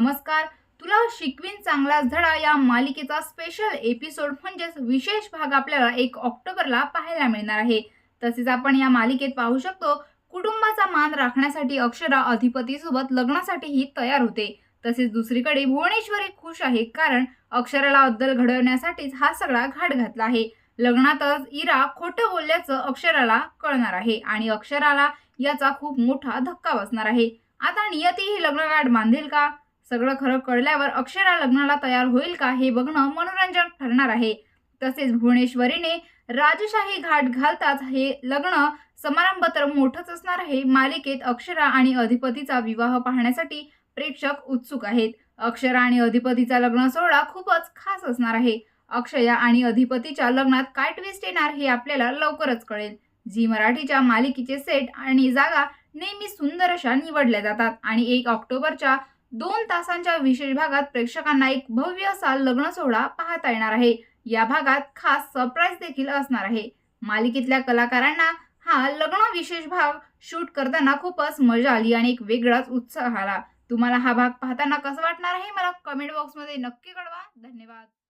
नमस्कार. तुला शिकवीन चांगलाच धडा या मालिकेचा स्पेशल एपिसोड म्हणजेच विशेष भाग आपल्याला एक ऑक्टोबरला पाहायला मिळणार आहे. तसेच आपण या मालिकेत पाहू शकतो कुटुंबाचा मान राखण्यासाठी अक्षरा अधिपतीसोबत लग्नासाठीही तयार होते. तसेच दुसरीकडे भुवनेश्वरी खुश आहे कारण अक्षराला अद्दल घडवण्यासाठीच हा सगळा घाट घातला आहे. लग्नातच इरा खोटं बोलल्याचं अक्षराला कळणार आहे आणि अक्षराला याचा खूप मोठा धक्का बसणार आहे. आता नियती ही लग्नगाठ बांधेल का? सगळं खरं कळल्यावर अक्षरा लग्नाला तयार होईल का हे बघणं मनोरंजक ठरणार आहे. तसेच भुवनेश्वरीने राजशाही घाट घालताच हे लग्न समारंभ तर मोठंच असणार आहे. मालिकेत अक्षरा आणि अधिपतीचा विवाह पाहण्यासाठी प्रेक्षक उत्सुक आहेत. अक्षरा आणि अधिपतीचा लग्न सोहळा खूपच खास असणार आहे. अक्षया आणि अधिपतीच्या लग्नात काय ट्विस्ट येणार हे आपल्याला लवकरच कळेल. झी मराठीच्या मालिकेचे सेट आणि जागा नेहमी सुंदर अशा निवडल्या जातात आणि एक ऑक्टोबरच्या दोन तासांच्या विशेष भागात प्रेक्षकांना एक भव्य असा लग्न सोहळा पाहता येणार आहे. या भागात खास सरप्राईज देखील असणार आहे. मालिकेतल्या कलाकारांना हा लग्न विशेष भाग शूट करताना खूपच मजा आली आणि एक वेगळाच उत्साह आला. तुम्हाला हा भाग पाहताना कसं वाटणार आहे? मला कमेंट बॉक्समध्ये नक्की कळवा. धन्यवाद.